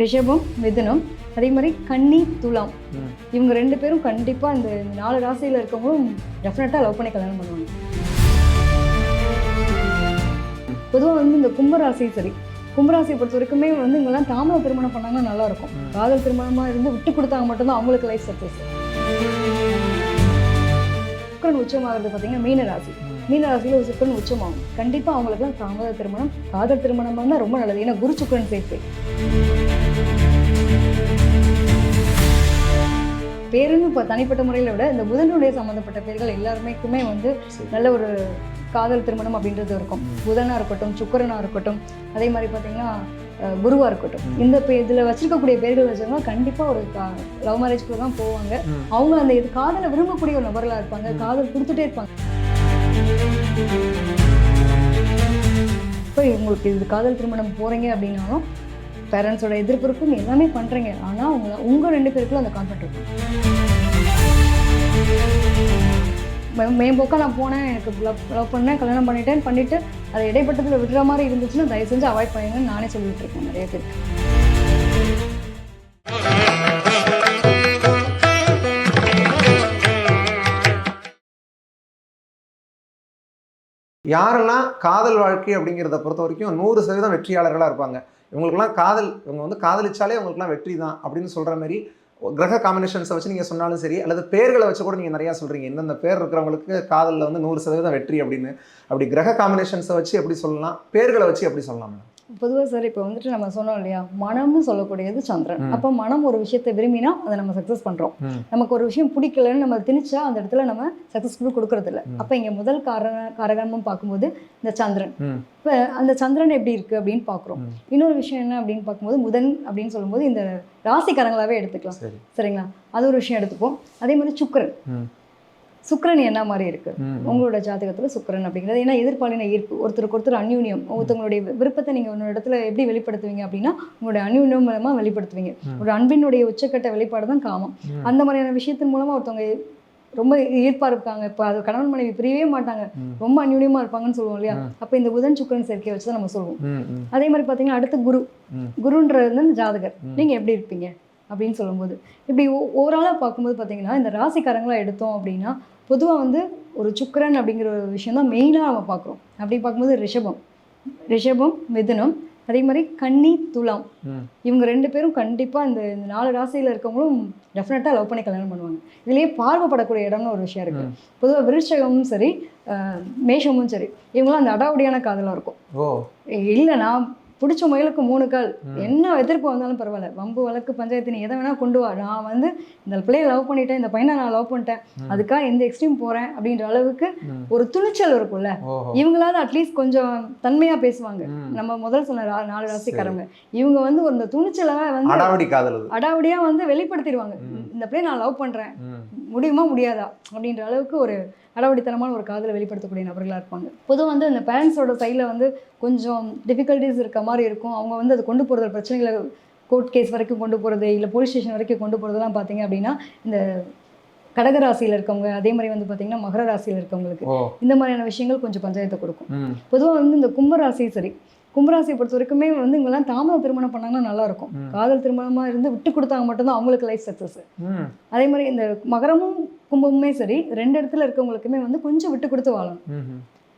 ரிஷபம் மிதுனம் அதே மாதிரி கன்னி துலாம். இவங்க ரெண்டு பேரும் கண்டிப்பாக இந்த நாலு ராசியில் இருக்கவங்களும் டெஃபினட்டாக லவ் பண்ணி கல்யாணம் பண்ணுவாங்க. பொதுவாக வந்து இந்த கும்பராசி சரி கும்பராசியை பொறுத்த வரைக்குமே வந்து இவங்கெல்லாம் தாமத திருமணம் பண்ணாங்கன்னா நல்லா இருக்கும். காதல் திருமணமாக இருந்து விட்டு கொடுத்தாங்க மட்டும்தான் அவங்களுக்கு லைஃப் சக்ஸஸ் சுக்கரன் உச்சமாகிறது பார்த்தீங்கன்னா மீன ராசி. மீன ராசியில் ஒரு சுக்கரன் உச்சமாகும். கண்டிப்பாக அவங்களுக்குலாம் தாமத திருமணம் காதல் திருமணமாக இருந்தால் ரொம்ப நல்லது. ஏன்னா குரு சுக்கரன் சேர்த்து. பேருன்னு இப்போ தனிப்பட்ட முறையில் விட இந்த புதனுடைய சம்மந்தப்பட்ட பேர்கள் எல்லாருமேக்குமே வந்து. நல்ல ஒரு காதல் திருமணம் அப்படின்றது இருக்கும் புதனாக இருக்கட்டும் சுக்கரனாக இருக்கட்டும் அதே மாதிரி பார்த்தீங்கன்னா அஹ், குருவா இருக்கட்டும். இந்த இதில் வச்சிருக்கக்கூடிய பேர்கள் வச்சவங்க கண்டிப்பாக ஒரு லவ் மேரேஜ்க்குள்ள தான் போவாங்க. அவங்க அந்த இது காதலை விரும்பக்கூடிய ஒரு நபர்களாக இருப்பாங்க. காதல் கொடுத்துட்டே இருப்பாங்க இப்போ உங்களுக்கு இது காதல் திருமணம் போகிறீங்க அப்படின்னாலும் பேரண்ட்ஸோட எதிர்ப்பு இருக்கும் எல்லாமே பண்ணுறீங்க ஆனால் உங்களை உங்கள் ரெண்டு பேருக்குள்ள அந்த கான்ஃபிடன்ட் இருக்கும் மேம்போக்காக நான் போனேன் எனக்கு லவ் லவ் பண்ணேன் கல்யாணம் பண்ணிட்டேன் பண்ணிவிட்டு அதை இடைப்பட்டத்தில் விடுற மாதிரி இருந்துச்சுன்னா தயவு செஞ்சு அவாய்ட் பண்ணுங்கன்னு நானே சொல்லிட்டு இருக்கேன் நிறைய பேருக்கு. யாரெல்லாம் காதல் வாழ்க்கை அப்படிங்கிறத பொறுத்த வரைக்கும் நூறு சதவீதம் வெற்றியாளர்களாக இருப்பாங்க. இவங்களுக்குலாம் காதல் இவங்க வந்து காதலிச்சாலே இவங்களுக்குலாம் வெற்றி தான் அப்படின்னு சொல்கிற மாதிரி கிரக காம்பினேஷன்ஸை வச்சு நீங்கள் சொன்னாலும் சரி அல்லது பேர்களை வச்சு கூட நீங்கள் நிறையா சொல்கிறீங்க இந்தந்த பேர் இருக்கிறவங்களுக்கு காதலில் வந்து நூறு சதவீதம் வெற்றி அப்படின்னு. அப்படி கிரக காம்பினேஷன்ஸை வச்சு எப்படி சொல்லலாம்? பேர்களை வச்சு எப்படி சொல்லலாம்? மேடம் பொதுவாக சார் இப்போ வந்துட்டு நம்ம சொன்னோம் இல்லையா மனம்னு சொல்லக்கூடியது சந்திரன். அப்போ மனம் ஒரு விஷயத்தை விரும்பினா அதை நம்ம சக்ஸஸ் பண்ணுறோம். நமக்கு ஒரு விஷயம் பிடிக்கலன்னு நம்ம திணிச்சா அந்த இடத்துல நம்ம சக்ஸஸ்ஃபுல் கொடுக்கறது இல்லை. அப்போ இங்கே முதல் காரண காரகமும் பார்க்கும்போது இந்த சந்திரன். இப்போ அந்த சந்திரன் எப்படி இருக்குது அப்படின்னு பார்க்குறோம். இன்னொரு விஷயம் என்ன அப்படின்னு பார்க்கும்போது புதன் அப்படின்னு சொல்லும்போது இந்த ராசிக்காரங்களாவே எடுத்துக்கலாம் சரி சரிங்களா அது ஒரு விஷயம் எடுத்துப்போம் அதே மாதிரி சுக்கிரன். சுக்கிரன் என்ன மாதிரி இருக்கு. உங்களோட ஜாதகத்துல சுக்கிரன் அப்படிங்கிறது ஏன்னா எதிர்பாலின ஈர்ப்பு ஒருத்தருக்கு ஒருத்தர் அந்யூன்யம் ஒருத்தவங்களுடைய விருப்பத்தை நீங்க ஒரு இடத்துல எப்படி வெளிப்படுத்துவீங்க அப்படின்னா உங்களுடைய அந்யூன்யம் மூலமா வெளிப்படுத்துவீங்க. ஒரு அன்பினுடைய உச்சக்கட்ட வெளிப்பாடு தான் காமம். அந்த மாதிரியான விஷயத்தின் மூலமா ஒருத்தவங்க ரொம்ப ஈர்ப்பா இருக்காங்க இப்போ அது கணவன் மனைவி பிரியவே மாட்டாங்க. ரொம்ப அந்யூன்யமா இருப்பாங்கன்னு சொல்லுவோம் இல்லையா. அப்ப இந்த புதன் சுக்கிரன் சேர்க்கையை வச்சு தான் நம்ம சொல்லுவோம். அதே மாதிரி பார்த்தீங்கன்னா அடுத்து குரு. குருன்றது வந்து ஜாதகர். நீங்க எப்படி இருப்பீங்க அப்படின்னு சொல்லும்போது இப்படி ஓவராலாக பார்க்கும்போது பார்த்தீங்கன்னா இந்த ராசிக்காரங்களா எடுத்தோம் அப்படின்னா பொதுவாக வந்து ஒரு சுக்கிரன் அப்படிங்கிற ஒரு விஷயம் தான் மெயினாக நம்ம பார்க்குறோம். அப்படி பார்க்கும்போது ரிஷபம். ரிஷபம் மிதுனம் அதே மாதிரி கன்னி துலாம். இவங்க ரெண்டு பேரும் கண்டிப்பாக இந்த இந்த நாலு ராசியில் இருக்கவங்களும் டெஃபினட்டாக லவ் பண்ணி கல்யாணம் பண்ணுவாங்க. இதுலேயே பார்வைப்படக்கூடிய இடம்னு ஒரு விஷயம் இருக்குது. பொதுவாக விருட்சகமும் சரி மேஷமும் சரி இவங்களாம் அந்த அடாவடியான காதலாக இருக்கும். இல்லை நான் பிடிச்ச முயலுக்கு மூணு கால். என்ன எதிர்ப்பு வந்தாலும் பரவாயில்ல வம்பு வழக்கு பஞ்சாயத்து நீ எதை வேணா கொண்டு வா நான் வந்து இந்த பிள்ளையை லவ் பண்ணிட்டேன் இந்த பையனை நான் லவ் பண்ணிட்டேன். அதுக்காக எந்த எக்ஸ்ட்ரீம் போறேன் அப்படின்ற அளவுக்கு. ஒரு துணிச்சல் இருக்கும்ல ஓஹோ இவங்களாவது அட்லீஸ்ட் கொஞ்சம் தன்மையா பேசுவாங்க. நம்ம முதல் சொன்ன நாலு ராசிக்காரங்க இவங்க வந்து ஒரு இந்த துணிச்சலை வந்து அடாவடி காதல் அது அடாவடியா வந்து வெளிப்படுத்திடுவாங்க. இந்த பிள்ளையை நான் லவ் பண்றேன் ம். முடியுமா முடியாதா அப்படின்ற அளவுக்கு ஒரு அடாவடித்தனமான ஒரு காதலை வெளிப்படுத்தக்கூடிய நபர்களாக இருப்பாங்க. பொதுவாக வந்து இந்த பேரண்ட்ஸோட சைடில் வந்து கொஞ்சம் டிஃபிகல்ட்டிஸ் இருக்க மாதிரி இருக்கும். அவங்க வந்து அதை கொண்டு போகிறது பிரச்சனைகளை கோர்ட் கேஸ் வரைக்கும் கொண்டு போகிறது இல்லை போலீஸ் ஸ்டேஷன் வரைக்கும் கொண்டு போகிறதுலாம் பார்த்தீங்க அப்படின்னா இந்த கடகராசியில் இருக்கவங்க அதே மாதிரி வந்து பார்த்தீங்கன்னா மகர ராசியில் இருக்கவங்களுக்கு இந்த மாதிரியான விஷயங்கள் கொஞ்சம் பஞ்சாயத்தை கொடுக்கும். பொதுவாக வந்து இந்த கும்பராசி சரி கும்பராசியை பொறுத்த வரைக்குமே வந்து இவங்கெல்லாம் தாமத திருமணம் பண்ணாங்கன்னா நல்லா இருக்கும். காதல் திருமணமாக இருந்து விட்டு கொடுத்தாங்க மட்டும்தான் அவங்களுக்கு லைஃப் சக்ஸஸ். அதே மாதிரி இந்த மகரமும் கும்பமுமே சரி ரெண்டு இடத்துல இருக்கவங்களுக்குமே வந்து கொஞ்சம் விட்டு கொடுத்து வாழணும்.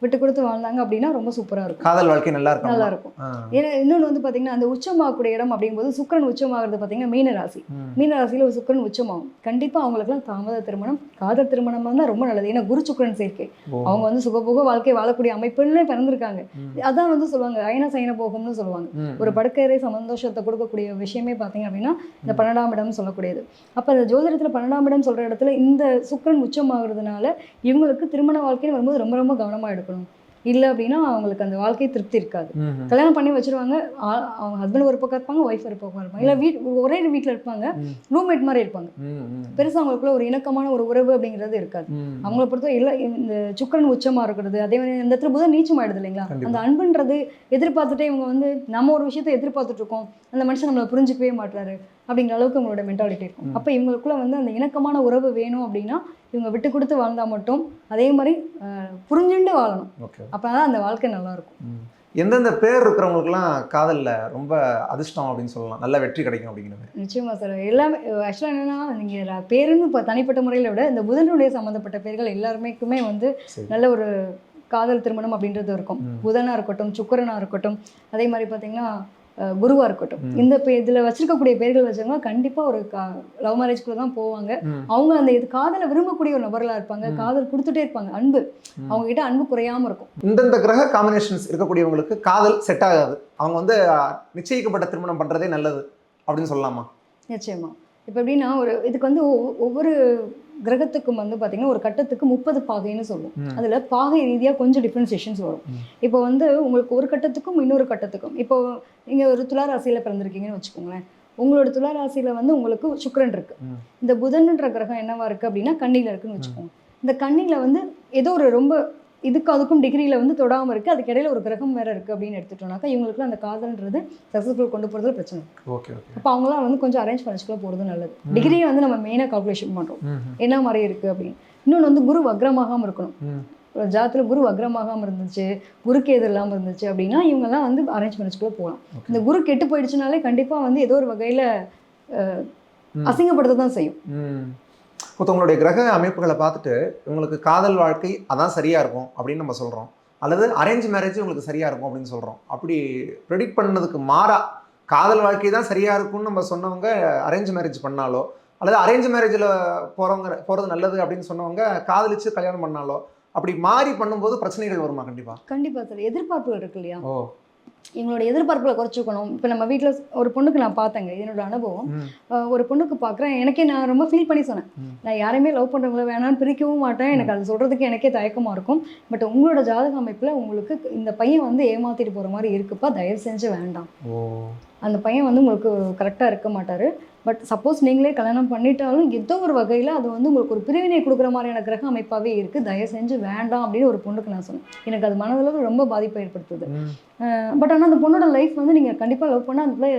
விட்டு கொடுத்து வாழ்ந்தாங்க அப்படின்னா ரொம்ப சூப்பராக இருக்கும். காதல் வாழ்க்கை நல்லா இருக்கும் நல்லா இருக்கும். ஏன்னா இன்னொன்று வந்து பார்த்தீங்கன்னா அந்த உச்சமாகக்கூடிய இடம் அப்படிங்கும்போது சுக்கிரன் உச்சமாகிறது பார்த்தீங்கன்னா மீன ராசி. மீன ராசியில் ஒரு சுக்கிரன் உச்சமாகும். கண்டிப்பாக அவங்களுக்குலாம் தாமத திருமணம் காதல் திருமணமாக இருந்தால் ரொம்ப நல்லது. ஏன்னா குரு சுக்கிரன் சேர்க்கை. அவங்க வந்து சுகபோக வாழ்க்கை வாழக்கூடிய அமைப்புன்னு பிறந்திருக்காங்க. அதான் வந்து சொல்லுவாங்க அயன சயன போகம்னு சொல்லுவாங்க. ஒரு படுக்கறை சந்தோஷத்தை கொடுக்கக்கூடிய விஷயமே பார்த்தீங்க அப்படின்னா இந்த பன்னெண்டாம் இடம் சொல்லக்கூடியது. அப்போ அந்த ஜோதிடத்தில் பன்னெண்டாம் இடம் சொல்கிற இடத்துல இந்த சுக்கிரன் உச்சமாகிறதுனால இவங்களுக்கு திருமண வாழ்க்கைன்னு வரும்போது ரொம்ப ரொம்ப கவனமாக எடுக்கணும் இல்லை அப்படின்னா அவங்களுக்கு அந்த வாழ்க்கை திருப்தி இருக்காது. கல்யாணம் பண்ணி வச்சிருவாங்க அவங்க ஹஸ்பண்ட் ஒரு பக்கம் இருப்பாங்க ஒய்ஃப் ஒரு பக்கம் இருப்பாங்க இல்லை வீட் ஒரே வீட்டில் இருப்பாங்க. ரூம்மேட் மாதிரி இருப்பாங்க. பெருசாக அவங்களுக்குள்ள ஒரு இணக்கமான ஒரு உறவு அப்படிங்கிறது இருக்காது. அவங்கள பொறுத்த இல்லை இந்த சுக்கரன் உச்சமா இருக்கிறது அதே மாதிரி இந்த இடத்துல புதன் நீச்சமாயிடுது இல்லைங்களா. அந்த அன்புன்றது எதிர்பார்த்துட்டே இவங்க வந்து நம்ம ஒரு விஷயத்தை எதிர்பார்த்துட்டு இருக்கோம் அந்த மனுஷன் நம்மளை புரிஞ்சுக்கவே மாட்டாரு அப்படிங்கிற அளவுக்கு அவங்களோட மென்டாலிட்டி இருக்கும். அப்போ இவங்களுக்குள்ள வந்து அந்த இணக்கமான உறவு வேணும் அப்படின்னா இவங்க விட்டு கொடுத்து வாழ்ந்தா மட்டும் அதே மாதிரி புரிஞ்சுண்டு வாழணும். அப்போ தான் அந்த வாழ்க்கை நல்லா இருக்கும் ம். எந்தெந்த பேர் இருக்கிறவங்களுக்குலாம் காதலில் ரொம்ப அதிர்ஷ்டம் அப்படின்னு சொல்லலாம். நல்ல வெற்றி கிடைக்கும் அப்படிங்கிற மாதிரி. நிச்சயமா சார். எல்லாமே ஆக்சுவலாக என்னன்னா நீங்கள் பேருன்னு இப்போ தனிப்பட்ட முறையில் விட இந்த புதனுடைய சம்மந்தப்பட்ட பேர்கள் எல்லாருமேக்குமே வந்து. நல்ல ஒரு காதல் திருமணம் அப்படின்றது இருக்கும். ம். புதனா இருக்கட்டும் சுக்கரனா இருக்கட்டும். அதே மாதிரி பார்த்தீங்கன்னா குருவா இருக்கட்டும். இந்த இதில் வச்சிருக்கக்கூடிய பேர்கள் வச்சவங்க கண்டிப்பாக ஒரு லவ் மேரேஜ்குள்ள தான் போவாங்க. அவங்க அந்த இது காதலை விரும்பக்கூடிய ஒரு நபர்களாக இருப்பாங்க. காதல் கொடுத்துட்டே இருப்பாங்க அன்பு. அவங்க கிட்ட அன்பு குறையாம இருக்கும் இந்தந்த கிரக காம்பினேஷன்ஸ் இருக்கக்கூடியவங்களுக்கு காதல் செட் ஆகாது அவங்க வந்து நிச்சயிக்கப்பட்ட திருமணம் பண்ணுறதே நல்லது அப்படின்னு சொல்லலாமா நிச்சயமா இப்போ எப்படின்னா ஒரு இதுக்கு வந்து ஒவ்வொ- ஒவ்வொரு கிரகத்துக்கும் வந்து பார்த்தீங்கன்னா ஒரு கட்டத்துக்கு முப்பது பாகைன்னு சொல்லுவோம். அதில் பாகை ரீதியாக கொஞ்சம் டிஃப்ரென்சியேஷன்ஸ் வரும். இப்போ வந்து உங்களுக்கு ஒரு கட்டத்துக்கும் இன்னொரு கட்டத்துக்கும் இப்போ நீங்கள் ஒரு துலா ராசியில் பிறந்திருக்கீங்கன்னு வச்சுக்கோங்களேன் உங்களோட துலா ராசியில வந்து உங்களுக்கு சுக்கிரன் இருக்கு. இந்த புதன்ன்ற கிரகம் என்னவா இருக்கு அப்படின்னா கண்ணியில் இருக்குன்னு வச்சுக்கோங்க இந்த கண்ணியில் வந்து ஏதோ ஒரு ரொம்ப இதுக்கு அதுக்கும் டிகிரியில் வந்து தொடாமல் இருக்குது அதுக்கு இடையில ஒரு கிரகம் வேற இருக்குது அப்படின்னு எடுத்துட்டோம்னாக்கா இவங்களுக்குலாம் அந்த காதல்ன்றது சக்ஸஸ்ஃபுல் கொண்டு போகிறதுல பிரச்சனை. ஓகே அப்போ அவங்களாம் வந்து கொஞ்சம் அரேஞ்ச் பண்ணிச்சுக்குள்ள போகிறது நல்லது. டிகிரியை வந்து நம்ம மெயினாக கால்குலேஷன் பண்ணுறோம் என்ன மாதிரி இருக்குது அப்படின்னு. இன்னொன்று வந்து குரு வக்ரமாகாமல் இருக்கணும். ஜாதத்தில் குரு வக்ரமாகாமல் இருந்துச்சு குருக்கு எதிர் இல்லாமல் இருந்துச்சு அப்படின்னா இவங்கெல்லாம் வந்து அரேஞ்ச் பண்ணிச்சுக்குள்ள போகலாம். இந்த குரு கெட்டு போயிடுச்சுனாலே கண்டிப்பாக வந்து ஏதோ ஒரு வகையில். அசிங்கப்படுத்த தான் செய்யும். உங்களுடைய கிரக அமைப்புகளை பார்த்துட்டு உங்களுக்கு காதல் வாழ்க்கை அதான் சரியா இருக்கும் அப்படின்னு நம்ம சொல்றோம். அல்லது அரேஞ்ச் மேரேஜ் உங்களுக்கு சரியா இருக்கும் அப்படின்னு சொல்றோம். அப்படி ப்ரெடிக்ட் பண்ணதுக்கு மாறா காதல் வாழ்க்கை தான் சரியா இருக்கும்னு நம்ம சொன்னவங்க அரேஞ்ச் மேரேஜ் பண்ணாலோ அல்லது அரேஞ்ச் மேரேஜில் போறவங்க போறது நல்லது அப்படின்னு சொன்னவங்க காதலிச்சு கல்யாணம் பண்ணாலோ அப்படி மாறி பண்ணும்போது பிரச்சனைகள் வருமா கண்டிப்பா? கண்டிப்பாக சார் எதிர்பார்ப்புகள் இருக்கு இல்லையா? ஓ. எங்களோட எதிர்பார்ப்புகளை குறைச்சிக்கணும். இப்போ நம்ம வீட்டில் ஒரு பொண்ணுக்கு நான் பார்த்தேங்க என்னோட அனுபவம். ஒரு பொண்ணுக்கு பார்க்குறேன் எனக்கே நான் ரொம்ப ஃபீல் பண்ணி சொன்னேன். நான் யாரையுமே லவ் பண்ணுறவங்கள வேணாம்னு பிரிக்கவும் மாட்டேன். எனக்கு அது சொல்கிறதுக்கு எனக்கே தயக்கமாக இருக்கும். பட் உங்களோட ஜாதக அமைப்பில் உங்களுக்கு இந்த பையன் வந்து ஏமாத்திட்டு போகிற மாதிரி இருக்குப்பா? தயவு செஞ்சு வேண்டாம். அந்த பையன் வந்து உங்களுக்கு கரெக்டாக இருக்க மாட்டார். பட் சப்போஸ் நீங்களே கல்யாணம் பண்ணிட்டாலும் ஏதோ ஒரு வகையில் அது வந்து உங்களுக்கு ஒரு பிரிவினை கொடுக்குற மாதிரியான கிரக அமைப்பாகவே இருக்குது தயவு செஞ்சு வேண்டாம் அப்படின்னு ஒரு பொண்ணுக்கு நான் சொன்னேன். எனக்கு அது மனதளவு ரொம்ப பாதிப்பை ஏற்படுத்துது. பட் ஆனால் அந்த பொண்ணோட லைஃப் வந்து நீங்கள் கண்டிப்பாக லவ் பண்ணால் அந்த பிள்ளை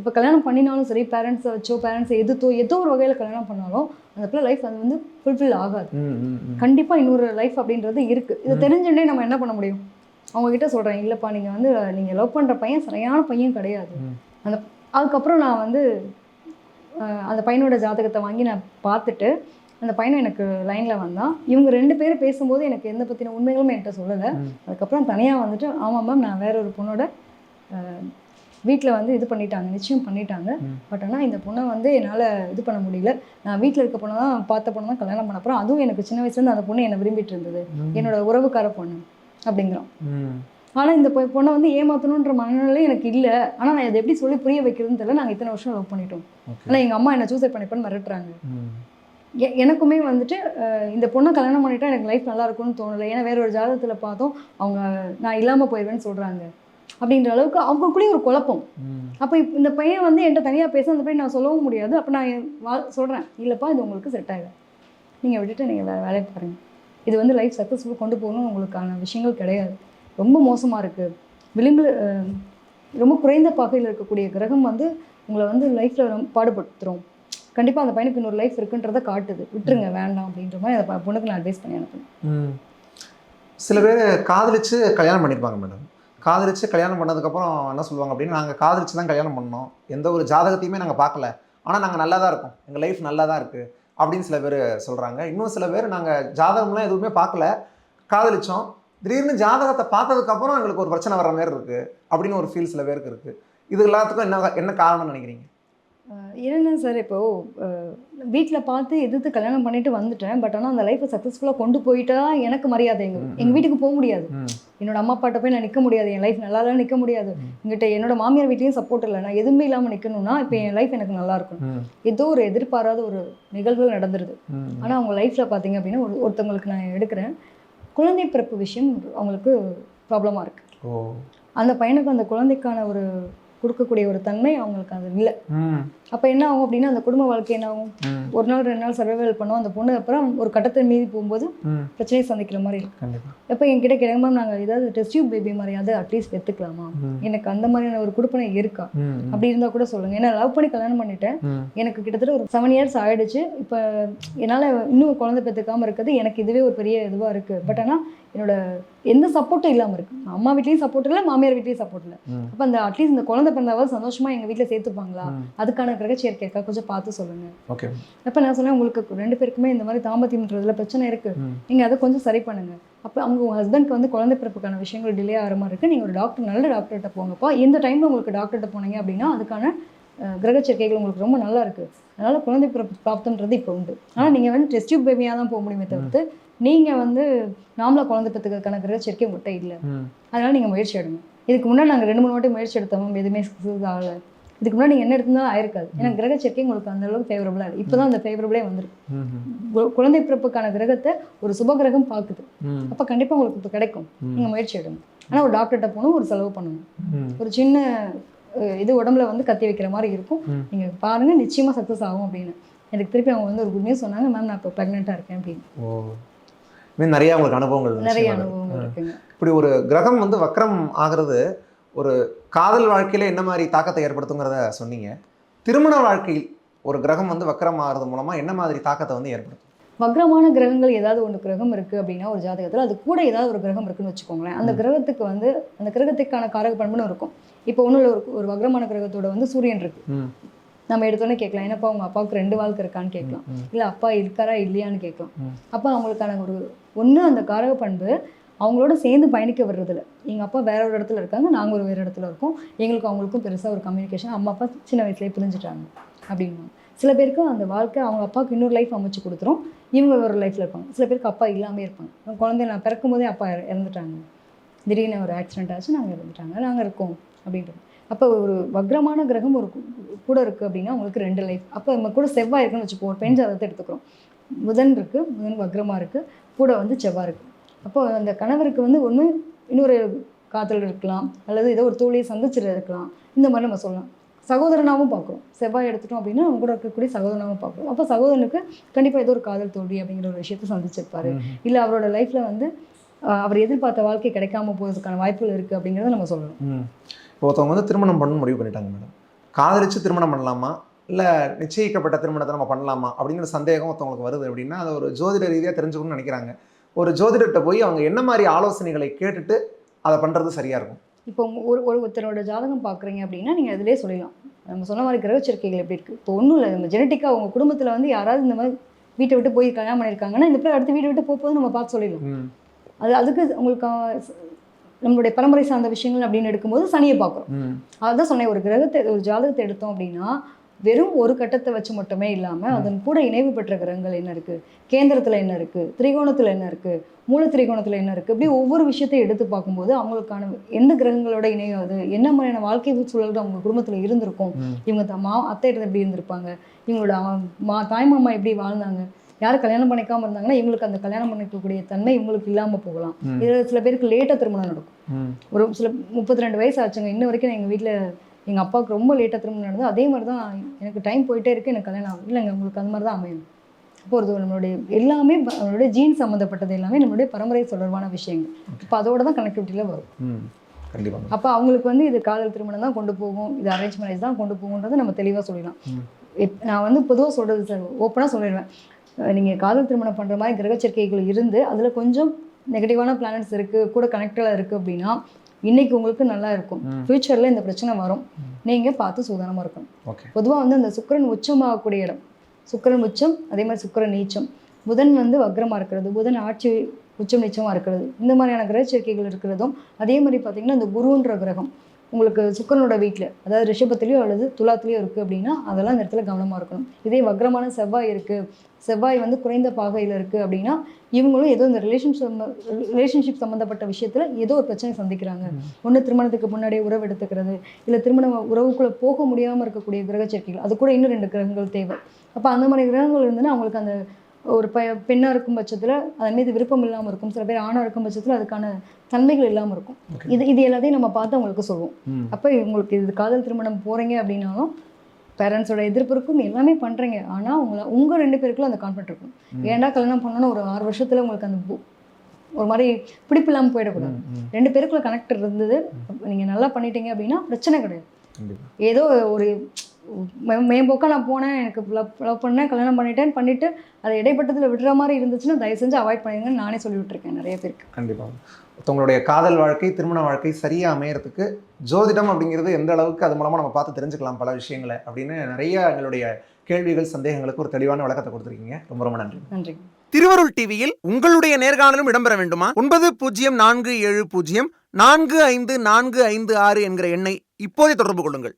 இப்போ கல்யாணம் பண்ணினாலும் சரி பேரண்ட்ஸை வச்சோ பேரண்ட்ஸை எதிர்த்தோ ஏதோ ஒரு வகையில் கல்யாணம் பண்ணாலும் அந்த பிள்ளை லைஃப் அது வந்து ஃபுல்ஃபில் ஆகாது. கண்டிப்பாக இன்னொரு லைஃப் அப்படின்றது இருக்குது இது. தெரிஞ்சுட்டே நம்ம என்ன பண்ண முடியும்? அவங்க கிட்ட சொல்கிறேன் இல்லைப்பா நீங்கள் வந்து நீங்கள் லவ் பண்ணுற பையன் சரியான பையன் கிடையாது. அந்த அதுக்கப்புறம் நான் வந்து அந்த பையனோட ஜாதகத்தை வாங்கி நான் பார்த்துட்டு அந்த பையனும் எனக்கு லைனில் வந்தான் இவங்க ரெண்டு பேரும் பேசும்போது எனக்கு எந்த பற்றின உண்மைகளும் என்கிட்ட சொல்லலை. அதுக்கப்புறம் தனியாக வந்துட்டு ஆமாம் மேம் நான் வேற ஒரு பொண்ணோட வீட்டில் வந்து இது பண்ணிட்டாங்க நிச்சயம் பண்ணிட்டாங்க. பட் ஆனால் இந்த பொண்ணை வந்து என்னால் இது பண்ண முடியல நான் வீட்டில் இருக்க பொண்ணை தான் பார்த்த பொண்ணை தான் கல்யாணம் பண்ண அப்புறம் அதுவும் எனக்கு சின்ன வயசுலேருந்து அந்த பொண்ணு என்னை விரும்பிட்டு இருந்தது. என்னோட உறவுக்கார பொண்ணு அப்படிங்கிறோம். ஆனால் இந்த பொண்ணை வந்து ஏமாற்றணுன்ற மனநிலை எனக்கு இல்லை. ஆனால் நான் இதை எப்படி சொல்லி புரிய வைக்கிறதுன்னு தெரியல. நாங்கள் இத்தனை வருஷம் லவ் பண்ணிட்டோம். ஆனால் எங்கள் அம்மா என்னை சூசைட் பண்ணிப்பேன்னு மிரட்டுறாங்க. எனக்குமே வந்துட்டு இந்த பொண்ணை கல்யாணம் பண்ணிட்டா எனக்கு லைஃப் நல்லா இருக்கும்னு தோணலை. ஏன்னா வேற ஒரு ஜாதகத்தில் பார்த்தோம் அவங்க நான் இல்லாமல் போயிடுவேன்னு சொல்கிறாங்க அப்படின்ற அளவுக்கு அவங்களுக்குள்ளேயும் ஒரு குழப்பம். அப்போ இந்த பையன் வந்து என்கிட்ட தனியாக பேச அந்த பையன் நான் சொல்லவும் முடியாது. அப்போ நான் வா- சொல்றேன். இல்லைப்பா இது உங்களுக்கு செட் ஆகல. நீங்கள் விட்டுட்டு நீங்கள் வேறு வேலையை பாருங்க இது வந்து லைஃப் சக்ஸஸ்ஃபுல் கொண்டு போகணும் உங்களுக்கான விஷயங்கள் கிடையாது. ரொம்ப மோசமாக இருக்குது விளிம்பு ரொம்ப குறைந்த பாகையில் இருக்கக்கூடிய கிரகம் வந்து உங்களை வந்து லைஃப்பில் ரொம்ப பாடுபடுத்துகிறோம் கண்டிப்பாக அந்த பையனுக்கு இன்னொரு லைஃப் இருக்குன்றதை காட்டுது. விட்டுருங்க வேண்டாம் அப்படின்ற மாதிரி அந்த பொண்ணுக்கு நான் அட்வைஸ் பண்ணி அனுப்புனேன். சில பேர் காதலிச்சு கல்யாணம் பண்ணியிருப்பாங்க மேடம் காதலிச்சு கல்யாணம் பண்ணதுக்கப்புறம் என்ன சொல்லுவாங்க அப்படின்னா நாங்கள் காதலிச்சு தான் கல்யாணம் பண்ணோம். எந்த ஒரு ஜாதகத்தையுமே நாங்கள் பார்க்கல. ஆனால் நாங்கள் நல்லா தான் இருக்கோம். எங்கள் லைஃப் நல்லா தான் இருக்குது அப்படின்னு சில பேர் சொல்கிறாங்க இன்னும் சில பேர் நாங்கள் ஜாதகம்லாம் எதுவுமே பார்க்கல. காதலிச்சோம். திடீர்னு ஜாதகத்தை பார்த்ததுக்கப்புறம் எங்களுக்கு ஒரு பிரச்சனை வர மாதிரி இருக்குது அப்படின்னு ஒரு ஃபீல் சில பேருக்கு இருக்குது இது எல்லாத்துக்கும் என்ன என்ன காரணம்னு நினைக்கிறீங்க? என்னென்ன சார் இப்போது வீட்டில் பார்த்து எதிர்த்து கல்யாணம் பண்ணிட்டு வந்துட்டேன். பட் ஆனால் அந்த லைஃப்பை சக்ஸஸ்ஃபுல்லாக கொண்டு போயிட்டா எனக்கு மரியாதை எங்கள் எங்கள். வீட்டுக்கு போக முடியாது. என்னோட அம்மா அப்பாட்ட போய் நான் நிற்க முடியாது. என் லைஃப் நல்லா நிற்க முடியாது. எங்கிட்ட என்னோட மாமியார் வீட்லேயும் சப்போர்ட் இல்லை. நான் எதுவுமே இல்லாமல் நிற்கணும்னா இப்போ என் லைஃப் எனக்கு நல்லா இருக்கும் ஏதோ ஒரு எதிர்பாராத ஒரு நிகழ்வுகள் நடந்துருது. ஆனால் அவங்க லைஃப்பில் பார்த்தீங்க அப்படின்னா ஒரு ஒருத்தவங்களுக்கு நான் எடுக்கிறேன். குழந்தை பிறப்பு விஷயம் அவங்களுக்கு ப்ராப்ளமாக இருக்குது அந்த பையனுக்கு அந்த குழந்தைக்கான ஒரு கொடுக்கக்கூடிய ஒரு தன்மை அவங்களுக்கு அது இல்லை. அப்போ என்ன ஆகும் அப்படின்னா அந்த குடும்ப வாழ்க்கை என்ன ஆகும்? ஒரு நாள் ரெண்டு நாள் சர்வைவல் பண்ணோம். அந்த பொண்ணு அப்புறம் ஒரு கட்டத்தை மீறி போகும்போது பிரச்சனையை சந்திக்கிற மாதிரி இருக்கும். எப்போ என்கிட்ட கிடங்க நாங்கள் ஏதாவது டெஸ்ட் பேபி மாதிரியாவது அட்லீஸ்ட் எடுத்துக்கலாமா எனக்கு அந்த மாதிரியான ஒரு கொடுப்பனை இருக்கா? அப்படி இருந்தால் கூட சொல்லுங்கள் ஏன்னா லவ் பண்ணி கல்யாணம் பண்ணிட்டேன். எனக்கு கிட்டத்தட்ட ஒரு செவன் இயர்ஸ் ஆயிடுச்சு. இப்போ என்னால் இன்னும் குழந்தை பெற்றுக்காமல் இருக்கிறது எனக்கு இதுவே ஒரு பெரிய இதுவாக இருக்குது பட் ஆனால் என்னோட எந்த சப்போர்ட்டும் இல்லாமல் இருக்கு. அம்மா வீட்லேயும் சப்போர்ட் இல்லை மாமியார் வீட்லேயும் சப்போர்ட் இல்லை. அப்போ அந்த அட்லீஸ்ட் இந்த குழந்தை பிறந்தாவது சந்தோஷமா எங்கள் வீட்டில் சேர்த்துப்பாங்களா. அதுக்கான கிரக இருக்கா கொஞ்சம் பார்த்து சொல்லுங்க. ஓகே. அப்போ நான் சொன்னேன் உங்களுக்கு ரெண்டு பேருக்குமே இந்த மாதிரி தாம்பத்தியம்ன்றதுல பிரச்சனை இருக்கு. ம். நீங்க அதை கொஞ்சம் சரி பண்ணுங்க. அப்போ அவங்க உங்க ஹஸ்பண்ட்க்கு வந்து குழந்தை பிறப்புக்கான விஷயங்கள் டிலே ஆகிற மாதிரி இருக்கு. நீங்க ஒரு டாக்டர் நல்ல டாக்டர்கிட்ட போங்கப்பா. இந்த டைம்ல உங்களுக்கு டாக்டர்கிட்ட போனீங்க அப்படின்னா அதுக்கான கிரக சேர்க்கைகள் உங்களுக்கு ரொம்ப நல்லா இருக்கு. அதனால குழந்தை பிறப்பு பிராப்தம்ன்றது இப்போ உண்டு. ஆனால் நீங்க வந்து டெஸ்ட் டியூப் பேபியாக தான் போக முடியுமே தவிர்த்து நீங்க வந்து நாமளா குழந்தை பெற்றுக்கிறதுக்கான கிரக சேர்க்கை உங்கள்கிட்ட இல்லை. அதனால நீங்க முயற்சி எடுங்க. இதுக்கு முன்னாடி நாங்கள் ரெண்டு மூணு வாட்டி முயற்சி எடுத்தோம் எதுவுமே ஆகலை. இதுக்கு முன்னாடி நீங்கள் என்ன எடுத்திருந்தாலும் ஆயிருக்காது. ஏன்னா கிரக சேர்க்கை உங்களுக்கு அந்த அளவுக்கு ஃபேவரபுளாக இல்லை இப்போ தான் அந்த ஃபேவரபுளே வந்திருக்கு. குழந்தை பிறப்புக்கான கிரகத்தை ஒரு சுப கிரகம் பார்க்குது. அப்போ கண்டிப்பாக உங்களுக்கு இப்போ கிடைக்கும். நீங்கள் முயற்சி எடுங்க. ஆனால் ஒரு டாக்டர்கிட்ட போகணும் ஒரு செலவு பண்ணணும். ஒரு சின்ன இது உடம்புல வந்து கத்தி வைக்கிற மாதிரி இருக்கும். நீங்கள் பாருங்கள் நிச்சயமாக சக்ஸஸ் ஆகும் அப்படின்னு. எனக்கு திருப்பி அவங்க வந்து ஒரு குட் நியூஸ் சொன்னாங்க மேம் நான் இப்போ ப்ரெக்னெண்ட்டாக இருக்கேன் அப்படின்னு. இன்னும் நிறைய உங்களுக்கு அனுபவங்கள் நிறைய. அனுபவங்கள் இப்படி ஒரு கிரகம் வந்து வக்ரம் ஆகிறது ஒரு காதல் வாழ்க்கையில என்ன மாதிரி தாக்கத்தை ஏற்படுத்துங்கிறத சொன்னீங்க. திருமண வாழ்க்கையில் ஒரு கிரகம் வந்து வக்ரம் ஆகிறது மூலமா என்ன மாதிரி தாக்கத்தை வந்து ஏற்படுத்தும்? வக்ரமான கிரகங்கள் ஏதாவது ஒன்று கிரகம் இருக்குது அப்படின்னா ஒரு ஜாதகத்தில் அது கூட ஏதாவது ஒரு கிரகம் இருக்குன்னு வச்சுக்கோங்களேன். அந்த கிரகத்துக்கு வந்து அந்த கிரகத்துக்கான காரக பண்புன்னு இருக்கும். இப்போ ஒன்றும் ஒரு ஒரு வக்ரமான கிரகத்தோட வந்து சூரியன் இருக்கு. நம்ம எடுத்தோன்னே கேட்கலாம். என்னப்பா உங்கள் அப்பாவுக்கு ரெண்டு வாழ்க்கை இருக்கான்னு கேட்கலாம். இல்லை அப்பா இருக்காரா இல்லையான்னு கேட்கலாம். அப்போ அவங்களுக்கான ஒரு ஒன்று அந்த காரக பண்பு அவங்களோட சேர்ந்து பயணிக்க வர்றதில்ல எங்கள் அப்பா வேற ஒரு இடத்துல இருக்காங்க நாங்கள் ஒரு வேறு இடத்துல இருக்கோம். எங்களுக்கு அவங்களுக்கும் பெருசாக ஒரு கம்யூனிகேஷன் அம்மா அப்பா சின்ன வயசுலேயே பிரிஞ்சுட்டாங்க அப்படின்னு சில பேருக்கு அந்த வாழ்க்கை அவங்க அப்பாவுக்கு இன்னொரு லைஃப் அமைச்சு கொடுத்துரும். இவங்க ஒரு லைஃப்பில் இருப்பாங்க. சில பேருக்கு அப்பா இல்லாமல் இருப்பாங்க. குழந்தை நான் பிறக்கும் போதே அப்பா இறந்துட்டாங்க. திடீர்னு ஒரு ஆக்சிடென்ட் ஆச்சு நாங்கள் இறந்துட்டாங்க. நாங்கள் இருக்கோம் அப்படின்றது அப்போ ஒரு வக்ரமான கிரகம் ஒரு கூட இருக்குது அப்படின்னா உங்களுக்கு ரெண்டு லைஃப் அப்போ நம்ம கூட செவ்வாய் இருக்குன்னு வச்சுப்போம் ஒரு பெண் ஜாதகத்தை எடுத்துக்கிறோம். புதன் இருக்குது புதன் வக்ரமாக இருக்குது கூட வந்து செவ்வாய் இருக்குது அப்போ அந்த கணவருக்கு வந்து ஒன்று இன்னொரு காதல் இருக்கலாம் அல்லது ஏதோ ஒரு தோழியை சந்திச்சிட இருக்கலாம் இந்த மாதிரி நம்ம சொல்லலாம். சகோதரனாகவும் பார்க்குறோம். செவ்வாய் எடுத்துட்டோம் அப்படின்னா அவங்க கூட இருக்கக்கூடிய சகோதரனாகவும் பார்க்குறோம். அப்போ சகோதரனுக்கு கண்டிப்பாக ஏதோ ஒரு காதல் தோல்வி அப்படிங்கிற ஒரு விஷயத்தை சந்திச்சிருப்பாரு. இல்லை அவரோட லைஃப்பில் வந்து அவர் எதிர்பார்த்த வாழ்க்கை கிடைக்காம போகிறதுக்கான வாய்ப்புகள் இருக்குது அப்படிங்கிறத நம்ம சொல்லணும். ம். இப்போ ஒருத்தவங்க வந்து திருமணம் பண்ணணும்னு முடிவு பண்ணிட்டாங்க மேடம். காதலிச்சு திருமணம் பண்ணலாமா? இல்லை நிச்சயிக்கப்பட்ட திருமணத்தை நம்ம பண்ணலாமா? அப்படிங்கிற சந்தேகம் ஒருத்தவங்களுக்கு வருது அப்படின்னா அதை ஒரு ஜோதிட ரீதியாக தெரிஞ்சுக்கணும்னு நினைக்கிறாங்க. ஒரு ஜோதிடர்கிட்ட போய் அவங்க என்ன மாதிரி ஆலோசனைகளை கேட்டுட்டு அதை பண்ணுறது சரியாக இருக்கும்? இப்போ ஒரு ஒரு ஒருத்தரோட ஜாதகம் பார்க்குறீங்க அப்படின்னா நீங்கள் அதிலே சொல்லிடலாம். நம்ம சொன்ன மாதிரி கிரகச்சரிக்கைகள் எப்படி இருக்குது இப்போ ஒன்றும் இல்லை. நம்ம ஜெனட்டிக்காக உங்கள் குடும்பத்தில் வந்து யாராவது இந்த மாதிரி வீட்டை விட்டு போய் கல்யாணம் பண்ணியிருக்காங்கன்னா இந்த பேர் அடுத்து வீட்டை விட்டு போகும்போது நம்ம பார்த்து சொல்லிடலாம். அது அதுக்கு உங்களுக்கு நம்மளுடைய பரம்பரை சார்ந்த விஷயங்கள் அப்படின்னு எடுக்கும்போது சனியை பார்க்குறோம். ம். அதான் சொன்னேன் ஒரு கிரகத்தை ஒரு ஜாதகத்தை எடுத்தோம் அப்படின்னா வெறும் ஒரு கட்டத்தை வச்சு மட்டுமே இல்லாமல் அதன் கூட இணைவு பெற்ற கிரகங்கள் என்ன இருக்குது கேந்திரத்தில் என்ன இருக்குது திரிகோணத்தில் என்ன இருக்குது மூல திரிகோணத்தில் என்ன இருக்குது இப்படி ஒவ்வொரு விஷயத்தையும் எடுத்து பார்க்கும்போது அவங்களுக்கான எந்த கிரகங்களோட இணையாது என்ன மாதிரியான வாழ்க்கை சூழல்கள் அவங்க குடும்பத்தில் இருந்திருக்கும். இவங்க மா அத்தை இடத்துல எப்படி இருந்திருப்பாங்க? இவங்களோட மா தாய் மாமா எப்படி வாழ்ந்தாங்க? யார் கல்யாணம் பண்ணிக்காம இருந்தாங்கன்னா இவங்களுக்கு அந்த கல்யாணம் பண்ணிக்கக்கூடிய தன்மை இவங்களுக்கு இல்லாமல் போகலாம். இதில் சில பேருக்கு லேட்டாக திருமணம் நடக்கும். ஒரு சில முப்பத்தி ரெண்டு வயசு ஆச்சுங்க. இன்ன வரைக்கும் எங்கள் வீட்டில் எங்கள் அப்பாவுக்கு ரொம்ப லேட்டாக திருமணம் நடந்தது. அதே மாதிரி தான் எனக்கு டைம் போயிட்டே இருக்கு. எனக்கு கல்யாணம் ஆகும் இல்லைங்க உங்களுக்கு அந்த மாதிரி தான் அமையும். அப்போ ஒரு நம்மளுடைய எல்லாமே நம்மளுடைய ஜீன் சம்மந்தப்பட்டது எல்லாமே நம்மளுடைய பரம்பரை தொடர்பான விஷயங்கள். இப்போ அதோட தான் கனெக்டிவிட்டியில் வரும். கண்டிப்பாக அப்போ அவங்களுக்கு வந்து இது காதல் திருமணம் தான் கொண்டு போகும். இது அரேஞ்ச் மேரேஜ் தான் கொண்டு போகுன்றதை நம்ம தெளிவாக சொல்லிடலாம். நான் வந்து பொதுவாக சொல்கிறது சார் ஓப்பனாக சொல்லிடுவேன். நீங்கள் காதல் திருமணம் பண்ணுற மாதிரி கிரகச்சரிக்கைகள் இருந்து அதில் கொஞ்சம் நெகட்டிவான பிளானட்ஸ் இருக்குது கூட கனெக்டில் இருக்குது அப்படின்னா இன்னைக்கு உங்களுக்கு நல்லா இருக்கும். ஃப்யூச்சரில் இந்த பிரச்சனை வரும். நீங்கள் பார்த்து சூதானமாக இருக்கணும். பொதுவாக வந்து அந்த சுக்கிரன் உச்சமாகக்கூடிய இடம். சுக்கிரன் உச்சம் அதே மாதிரி சுக்கிரன் நீச்சம். புதன் வந்து வக்ரமாக இருக்கிறது. புதன் ஆட்சி உச்சம் நீச்சமாக இருக்கிறது. இந்த மாதிரியான கிரகச்சேர்க்கைகள் இருக்கிறதும் அதே மாதிரி பார்த்தீங்கன்னா இந்த குருன்ற கிரகம். உங்களுக்கு சுக்கிரனோட வீட்டில் அதாவது ரிஷபத்துலேயோ அல்லது துலாத்துலேயோ இருக்குது அப்படின்னா அதெல்லாம் இந்த இடத்துல கவனமாக இருக்கணும். இதே வக்ரமான செவ்வாய் இருக்குது செவ்வாய் வந்து குறைந்த பாகையில் இருக்குது அப்படின்னா இவங்களும் ஏதோ இந்த ரிலேஷன்ஷிப் ரிலேஷன்ஷிப் சம்மந்தப்பட்ட விஷயத்தில் ஏதோ ஒரு பிரச்சனை சந்திக்கிறாங்க. ஒன்று திருமணத்துக்கு முன்னாடியே உறவு எடுத்துக்கிறது இல்லை திருமண உறவுக்குள்ளே போக முடியாமல் இருக்கக்கூடிய கிரகச்சேர்க்கைகள் அது கூட இன்னும் ரெண்டு கிரகங்கள் தேவை. அப்போ அந்த மாதிரி கிரகங்கள் இருந்ததுன்னா அவங்களுக்கு அந்த ஒரு ப பெண்ணாக இருக்கும் பட்சத்தில் அதன் மீது விருப்பம் இல்லாமல் இருக்கும். சில பேர் ஆணாக இருக்கும் பட்சத்தில் அதுக்கான தன்மைகள் இல்லாமல் இருக்கும். இது இது எல்லாத்தையும் நம்ம பார்த்து அவங்களுக்கு சொல்லுவோம். அப்போ உங்களுக்கு இது காதல் திருமணம் போகிறீங்க அப்படின்னாலும் பேரண்ட்ஸோட எதிர்ப்பு இருக்கும் எல்லாமே பண்ணுறீங்க ஆனால் உங்களை உங்கள் ரெண்டு பேருக்குள்ள அந்த கான்ஃபிடன்ட் இருக்கும். ஏன்டா கல்யாணம் பண்ணணும் ஒரு ஆறு வருஷத்தில் உங்களுக்கு அந்த ஒரு மாதிரி பிடிப்பு இல்லாமல் போயிடக்கூடாது. ரெண்டு பேருக்குள்ள கனெக்ட் இருந்தது. நீங்கள் நல்லா பண்ணிட்டீங்க அப்படின்னா பிரச்சனை கிடையாது. ஏதோ ஒரு மே- மேம்போக்கா நான் போனேன். எனக்கு லவ் லவ் பண்ணேன் கல்யாணம் பண்ணிட்டேன். பண்ணிட்டு அதை இடைப்பட்டத்தில் விடுற மாதிரி இருந்துச்சுன்னா தயவு செஞ்சு அவாய்ட் பண்ணிடுங்கன்னு நானே சொல்லி விட்டுருக்கேன் நிறைய பேருக்கு. கண்டிப்பாக ஒருத்தவங்களுடைய காதல் வாழ்க்கை திருமண வாழ்க்கை சரியாக அமையறதுக்கு ஜோதிடம் அப்படிங்கிறது எந்த அளவுக்கு அது மூலமாக நம்ம பார்த்து தெரிஞ்சுக்கலாம் பல விஷயங்களை அப்படின்னு நிறைய எங்களுடைய கேள்விகள் சந்தேகங்களுக்கு ஒரு தெளிவான விளக்கத்தை கொடுத்துருக்கீங்க. ரொம்ப ரொம்ப நன்றி. நன்றி. திருவருள் டிவியில் உங்களுடைய நேர்காணலும் இடம்பெற வேண்டுமா? ஒன்பது பூஜ்ஜியம் நான்கு ஏழு பூஜ்ஜியம் நான்கு ஐந்து நான்கு ஐந்து ஆறு என்கிற எண்ணை இப்போதே தொடர்பு கொள்ளுங்கள்.